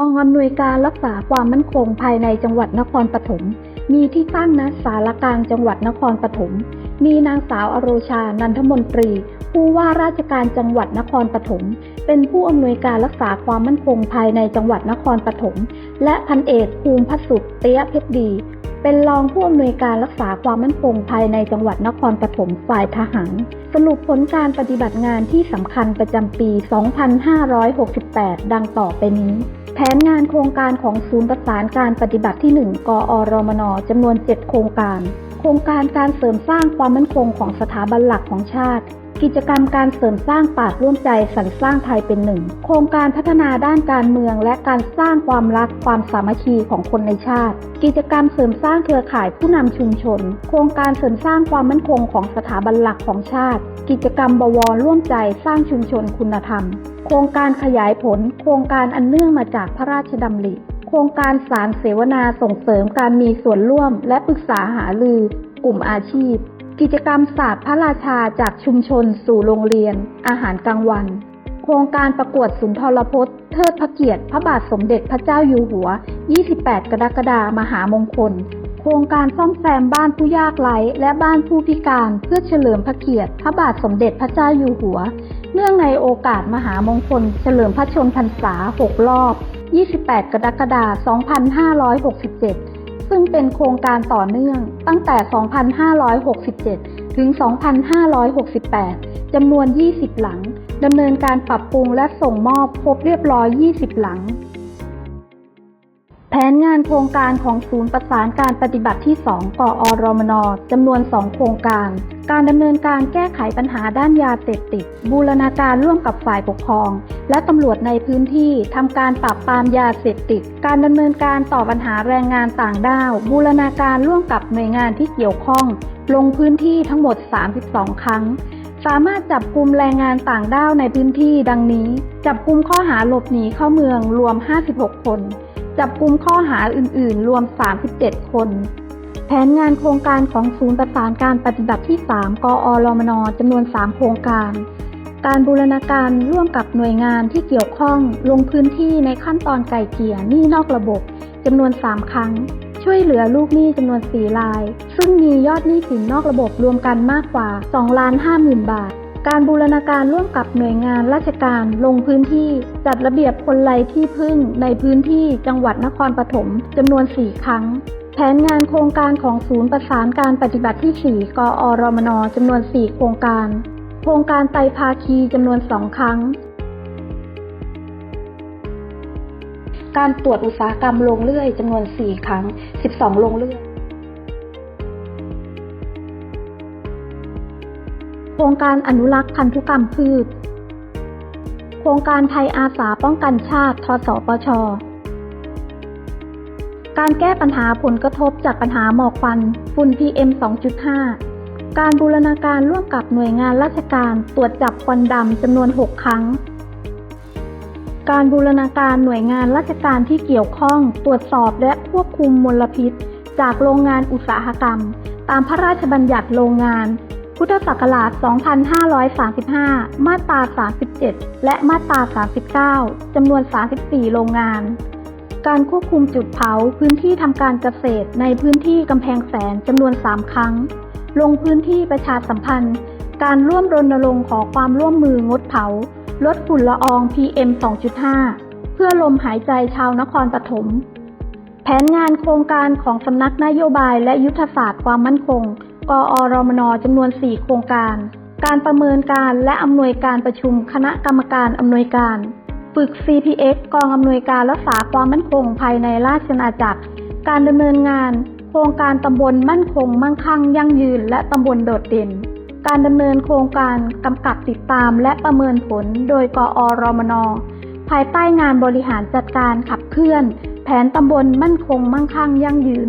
กองอำนวยการรักษาความมั่นคงภายในจังหวัดนครปฐม มีที่ตั้งณสารกลางจังหวัดนครปฐม มีนางสาวอโรชา นันทมนตรี ผู้ว่าราชการจังหวัดนครปฐม เป็นผู้อำนวยการรักษาความมั่นคงภายในจังหวัดนครปฐม และพันเอกภูมิพัสุขเตี้ยเพชรดี เป็นรองผู้อำนวยการรักษาความมั่นคงภายในจังหวัดนครปฐมฝ่ายทหาร สรุปผลการปฏิบัติงานที่สำคัญประจำปี 2568 ดังต่อไปนี้ แผนงานโครงการของศูนย์ประสานการปฏิบัติที่ 1 กอรมนจำนวน 7 โครงการ โครงการการเสริมสร้างความมั่นคงของสถาบันหลักของชาติ กิจกรรมการเสริมสร้างปราดร่วมใจสรรสร้างไทยเป็นหนึ่ง โครงการพัฒนาด้านการเมืองและการสร้างความรักความสามัคคีของคนในชาติ กิจกรรมเสริมสร้างเครือข่ายผู้นำชุมชน โครงการเสริมสร้างความมั่นคงของสถาบันหลักของชาติ กิจกรรมบวรร่วมใจสร้างชุมชนคุณธรรม โครงการขยายผล โครงการอันเนื่องมาจากพระราชดำริ โครงการสารเสวนาส่งเสริมการมีส่วนร่วม และปรึกษาหารือ กลุ่มอาชีพ กิจกรรมศาสตร์พระราชาจากชุมชน สู่โรงเรียน อาหารกลางวัน โครงการประกวดสุนทรพจน์ เทิดพระเกียรติ พระบาทสมเด็จพระเจ้าอยู่หัว 28 กรกฎาคมมหามงคลโครงการซ่อมแซมบ้านผู้ยากไร้และบ้านผู้พิการเพื่อเฉลิมพระเกียรติ พระบาทสมเด็จพระเจ้าอยู่หัว เนื่องในโอกาสมหามงคล เฉลิมพระชนพรรษา 6 รอบ 28 กรกฎาคม 2567 ซึ่งเป็นโครงการต่อเนื่องตั้งแต่ 2567 ถึง 2568 จำนวน 20 หลัง ดำเนินการปรับปรุงและส่งมอบครบเรียบร้อย 20 หลัง แผนงานโครงการของศูนย์ประสานการปฏิบัติที่ 2 กอรมนจำนวน 2 โครงการ การดำเนินการแก้ไขปัญหาด้านยาเสพติด บูรณาการร่วมกับฝ่ายปกครอง และตำรวจในพื้นที่ทำการปราบปรามยาเสพติด การดำเนินการต่อปัญหาแรงงานต่างด้าว บูรณาการร่วมกับหน่วยงานที่เกี่ยวข้อง ลงพื้นที่ทั้งหมด 32 ครั้งสามารถจับกลุ่มแรงงานต่างด้าวในพื้นที่ดังนี้ จับกลุ่มข้อหาหลบหนีเข้าเมืองรวม 56 คน จับกลุ่มข้อหาอื่น ๆ รวม 37 คน แผนงานโครงการของศูนย์ประสานการปฏิบัติที่ 3 กอรมนจำนวน 3 โครงการ การบูรณาการร่วมกับหน่วยงานที่เกี่ยวข้องลงพื้นที่ในขั้นตอนไก่เกี่ยหนี้นอกระบบจำนวน 3 ครั้ง ช่วยเหลือลูกหนี้จำนวน 4 ราย ซึ่งมียอดหนี้สินนอกระบบรวมกันมากกว่า2ล้าน5หมื่นบาท การบูรณาการร่วมกับหน่วยงานราชการลงพื้นที่จัดระเบียบคนไร้ที่พึ่งในพื้นที่จังหวัดนครปฐมจำนวน 4 ครั้ง แผนงานโครงการของศูนย์ประสานการปฏิบัติที่ 4 กอรมนจำนวน 4 โครงการ โครงการไตภาคีจำนวน 2 ครั้ง การตรวจอุตสาหกรรมโรงเลื่อยจำนวน 4 ครั้ง 12 โรงเลื่อย ครงการอนุรักษ์พันธุกรรมพืช โครงการไทยอาสาป้องกันชาติ ทสปช การแก้ปัญหาผลกระทบจากปัญหาหมอกควันฝุ่น PM 2.5 การบูรณาการร่วมกับหน่วยงานราชการตรวจจับควันดำจำนวน 6 ครั้ง การบูรณาการหน่วยงานราชการที่เกี่ยวข้องตรวจสอบและควบคุมมลพิษ จากโรงงานอุตสาหกรรม ตามพระราชบัญญัติโรงงาน พุทธศักราช 2535 มาตรา 37 และมาตรา 39 จำนวน 34 โรงงาน การควบคุมจุดเผาพื้นที่ทำการเกษตรในพื้นที่กำแพงแสนจำนวน 3 ครั้ง ลงพื้นที่ประชาสัมพันธ์ การร่วมรณรงค์ขอความร่วมมืองดเผา ลดฝุ่นละออง PM 2.5 เพื่อลมหายใจชาวนครปฐม แผนงานโครงการของสำนักนโยบายและยุทธศาสตร์ความมั่นคง กอรมนจำนวน 4 โครงการ การประเมินการและอำนวยการประชุมคณะกรรมการอำนวยการ ฝึก CPX กองอำนวยการรักษาความมั่นคงภายในราชอาณาจักร การดำเนินงาน โครงการตำบลมั่นคง มั่งคั่ง ยั่งยืน และตำบลโดดเด่น การดำเนินโครงการกำกับติดตามและประเมินผลโดยกอรมนภายใต้งานบริหารจัดการขับเคลื่อน แผนตำบลมั่นคง มั่งคั่ง ยั่งยืน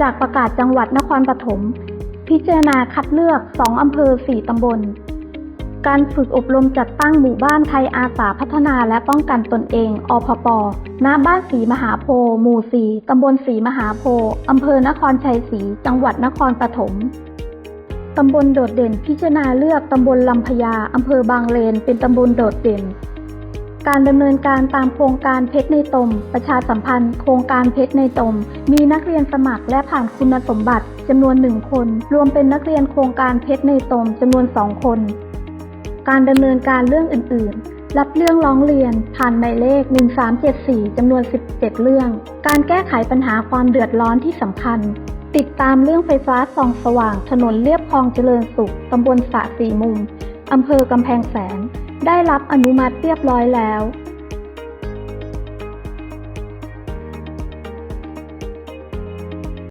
จากประกาศจังหวัดนครปฐม พิจารณาคัดเลือก 2 อำเภอ 4 ตำบล การฝึกอบรมจัดตั้งหมู่บ้านไทยอาสาพัฒนาและป้องกันตนเอง อพปณบ้านศรีมหาโพธิ์หมู่4ตำบลศรีมหาโพธิ์อำเภอนครชัยศรี จังหวัดนครปฐมตำบลโดดเด่นพิจารณาเลือกตำบลลำพญาอำเภอบางเลน เป็นตำบลโดดเด่น การดำเนินการตามโครงการเพชรในตม ประชาสัมพันธ์ โครงการเพชรในตม มีนักเรียนสมัครและผ่านคุณสมบัติจำนวนหนึ่งคน รวมเป็นนักเรียนโครงการเพชรในตมจำนวนสองคน การดำเนินการเรื่องอื่น ๆ รับเรื่องร้องเรียนผ่านหมายเลข 1374จำนวน 17 เรื่อง การแก้ไขปัญหาความเดือดร้อนที่สำคัญ ติดตามเรื่องไฟฟ้าส่องสว่าง ถนนเลียบคลองเจริญสุขตำบลสะสีมุมอำเภอกำแพงแสน ได้รับอนุมัติเรียบร้อยแล้ว